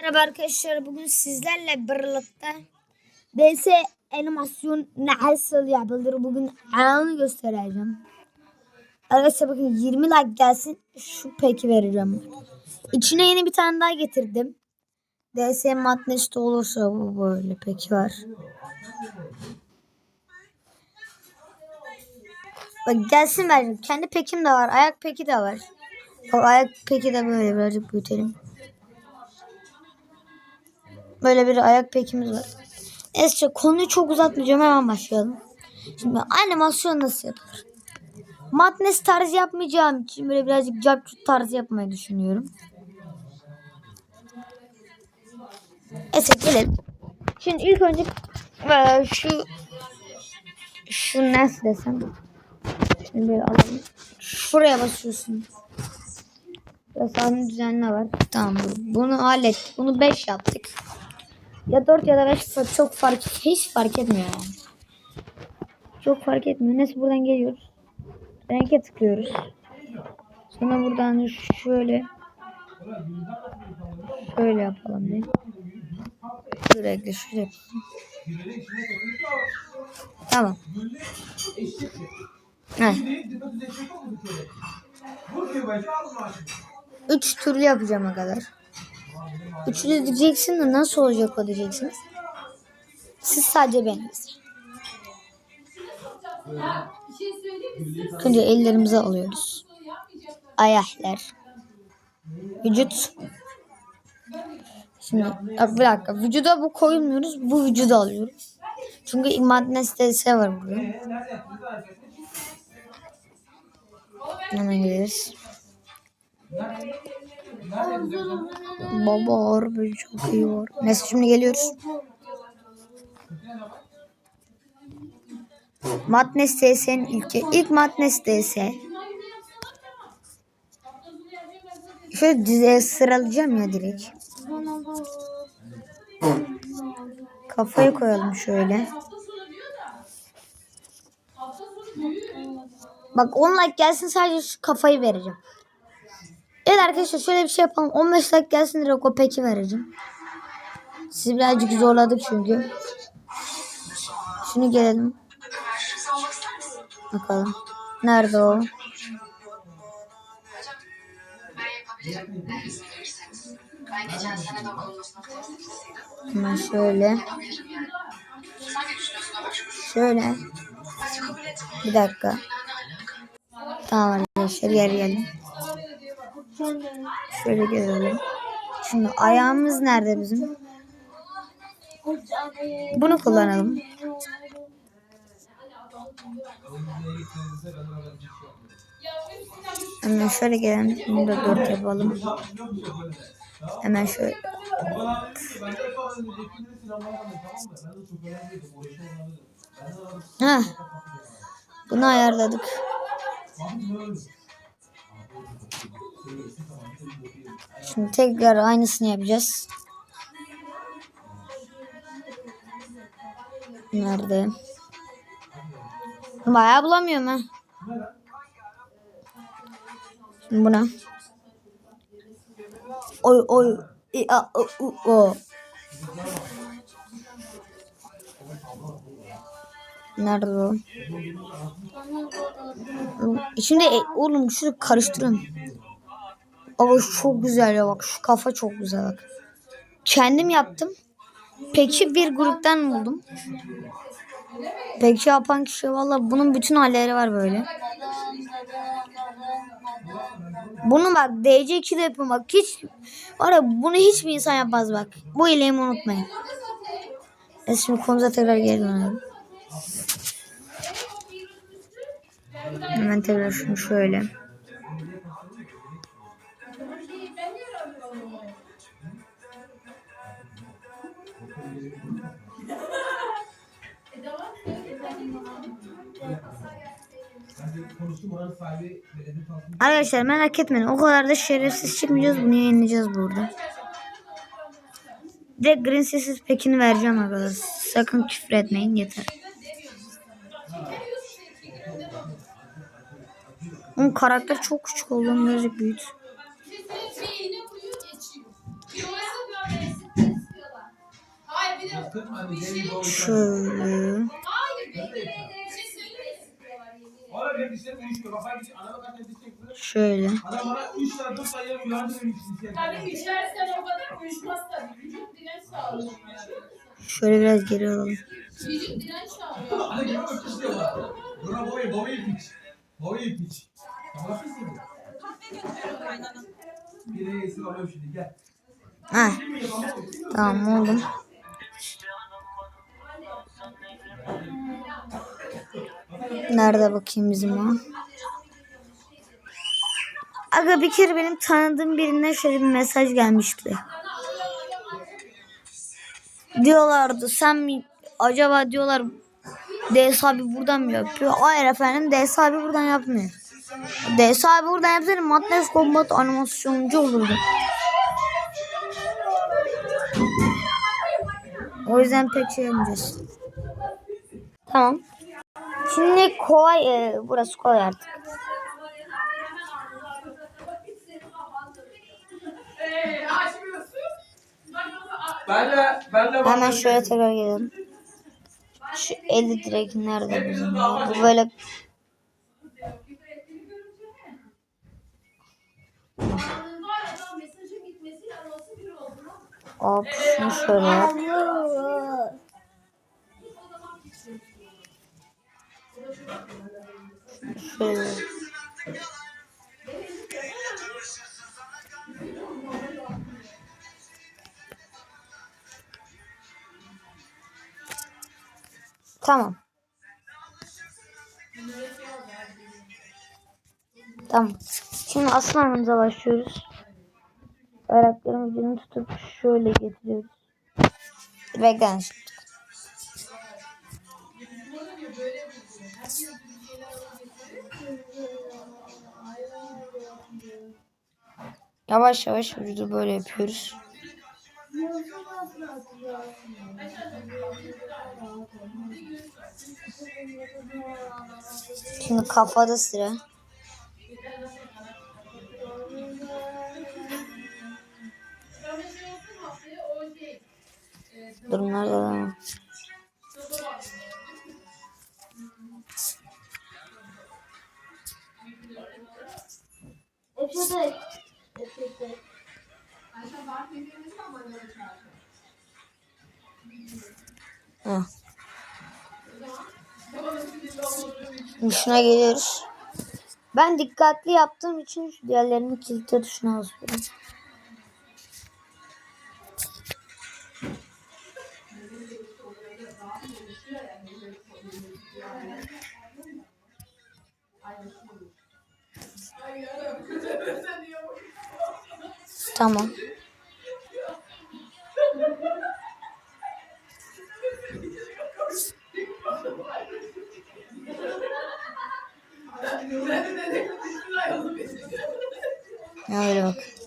Merhaba arkadaşlar bugün sizlerle birlikte DS animasyon nasıl yapılır bugün anı göstereceğim. Arkadaşlar bakın 20 like gelsin şu peki vereceğim. İçine yeni bir tane daha getirdim. DS Madness'te olursa bu böyle peki var. Bak gelsin vereceğim. Kendi pekim de var. Ayak peki de var. O ayak peki de böyle birazcık büyütelim. Böyle bir ayak pekimiz var. Neyse konuyu çok uzatmayacağım hemen başlayalım. Şimdi animasyon nasıl yapılır? Madness tarzı yapmayacağım için böyle birazcık capcut tarzı yapmayı düşünüyorum. Neyse gelelim. Şimdi ilk önce eee, şu şu nasıl desem Şimdi böyle alalım. Şuraya basıyorsun. Yasağını düzenle var. Tamam bu- bunu hallettik. Bunu 5 yaptık. Ya 4 ya da 5 çok fark hiç fark etmiyor yani. Çok fark etmiyor. Neyse buradan geliyoruz. Renge tıklıyoruz. Sonra buradan şöyle şöyle yapalım bir. Sürekli şöyle. Tamam. Heh. Üç türlü yapacağım o kadar. Üçlü diyeceksin de nasıl olacak o diyeceksiniz. Siz sadece beni izleyin. Önce ellerimize alıyoruz. Ayaklar. Vücut. Şimdi bir dakika. Vücuda bu koymuyoruz. Bu vücuda alıyoruz. Çünkü madness DS var burada. Hemen geliriz. Baba harbi çok iyi var. Neyse şimdi geliyoruz. Madness DS'nin ilki. İlk Madness DS. Şöyle diziye sıralayacağım ya direkt. Kafayı koyalım şöyle. Bak 10 like gelsin sadece şu kafayı vereceğim. Evet arkadaşlar şöyle bir şey yapalım. 15 like gelsin direkt o peki vereceğim. Sizi birazcık zorladık çünkü. Şunu gelelim. Bakalım. Nerede o? Hemen şöyle. Şöyle. Bir dakika. Tamam arkadaşlar geri gelin. Şöyle gelelim. Şimdi ayağımız nerede bizim? Bunu kullanalım. Hemen şöyle gelelim. Bunu da dört yapalım. Hemen şöyle. Heh. Bunu ayarladık. Şimdi tekrar aynısını yapacağız. Nerede? Bayağı bulamıyorum ha. Şimdi buna. Oy oy. I, a, o, u, o. Nerede o? Şimdi e, oğlum şunu karıştırın. Ama çok güzel ya bak şu kafa çok güzel bak. Kendim yaptım. Peki bir gruptan buldum. Peki yapan kişi valla bunun bütün halleri var böyle. Bunu bak DC2'de yapın bak hiç var ya bunu hiçbir insan yapmaz bak. Bu iyiliğimi unutmayın. Neyse şimdi konumuza tekrar geri dönelim. Hemen tekrar şunu şöyle. Arkadaşlar merak etmeyin. O kadar da şerefsiz çıkmayacağız. Bunu yayınlayacağız burada. Direkt Green Sessiz pekini vereceğim arkadaşlar. Sakın küfür etmeyin yeter. Onun karakter çok küçük olduğunu birazcık büyüt. Kesinlikle Şöyle. Adam bana 3 tane 4 tane yardım dişlerim. Tabii içersen o kadar uyuşmaz tabii. Vücut direnç sağlıyor. Şöyle biraz geri alalım. Vücut direnç sağlıyor. Hani gibi bak istiyor bak. Buna boyu boyu piç. Boyu piç. Tamam mısın? Bir de yesin alıyorum şimdi gel. Heh. Tamam oldu. Nerede bakayım bizim o? Aga bir kere benim tanıdığım birinden şöyle bir mesaj gelmişti. Diyorlardı sen mi acaba diyorlar DS abi buradan mı yapıyor? Hayır efendim DS abi buradan yapmıyor. DS abi buradan yapsaydı Madness Combat animasyoncu olurdu. O yüzden pek şey yapmayacağız. Tamam. Şimdi kolay, e, burası kolay artık. Ben de ben de Hemen şöyle tekrar gelelim. Şu 50 direkt nerede bizim ya? Bu böyle Hop şunu şöyle yap. Tamam. Tamam. Şimdi aslanımıza başlıyoruz. Ayakların ucunu tutup şöyle getiriyoruz. Bekleyin Yavaş yavaş vücudu böyle yapıyoruz. Şimdi kafada sıra. Durumlarda da Heh. Şimdi şuna geliyoruz. Ben dikkatli yaptığım için diğerlerini kilitle tuşuna basıyorum. Tamam. Ya öyle bak.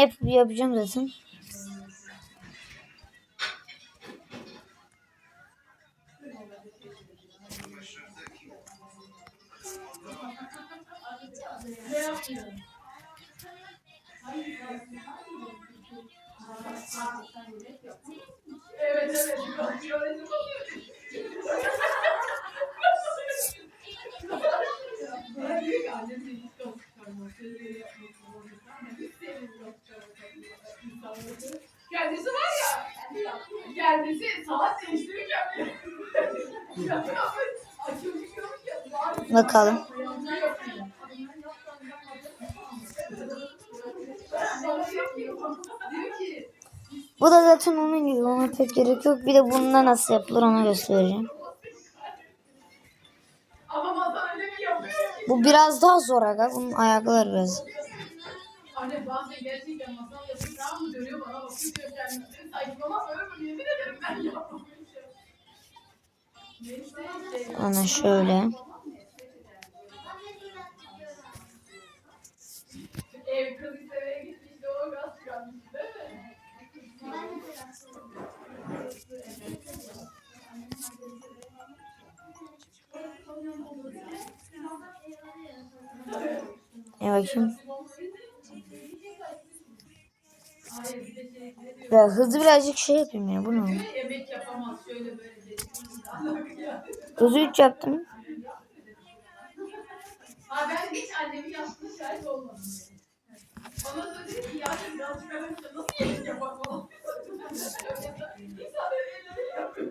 Yap yapacağım zaten. Evet evet. Kendisi var ya. Kendisi saat değiştirirken bile. Bakalım. Bu da zaten onun gibi. Ona pek gerek yok. Bir de bunda nasıl yapılır onu göstereceğim. Bu biraz daha zor aga. Bunun ayakları biraz. Anne bazen gerçekten masal yapıyor. Tamam mı dönüyor bana bakıyor diyor kendisi. Saçmalama öyle mi? Yemin ederim ben yapmamışım. Neyse. Ona şöyle. Ya hızlı birazcık şey yapayım ya. Bu ne? Şöyle yemek yapamaz şöyle böyle dedi. Alaka ya. Hızlı 3 yaptım. Ben hiç annemin yaptığına şahit olmadım. Bana da dedi ki ya biraz çıkarınca nasıl yemek yapar falan. İnsan elleri yapıyor.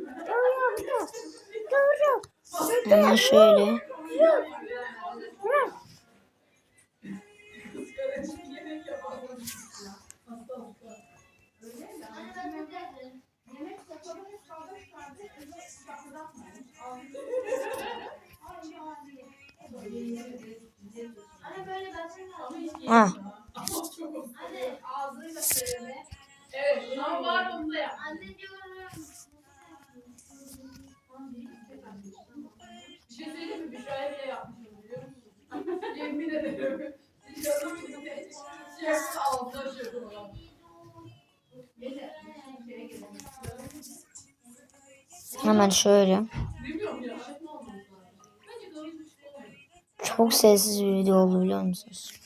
Hemen şöyle. Şey olmadı. Çok sessiz bir video oldu biliyor musunuz?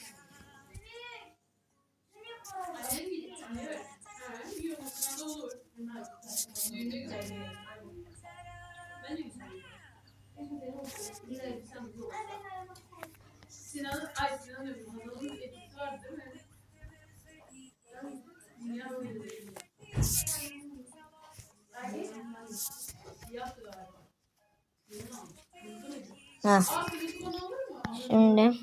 Ha? Şimdi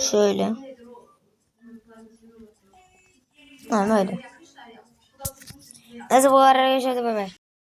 şöyle. Ha böyle. Neyse bu geçerdi bay bay.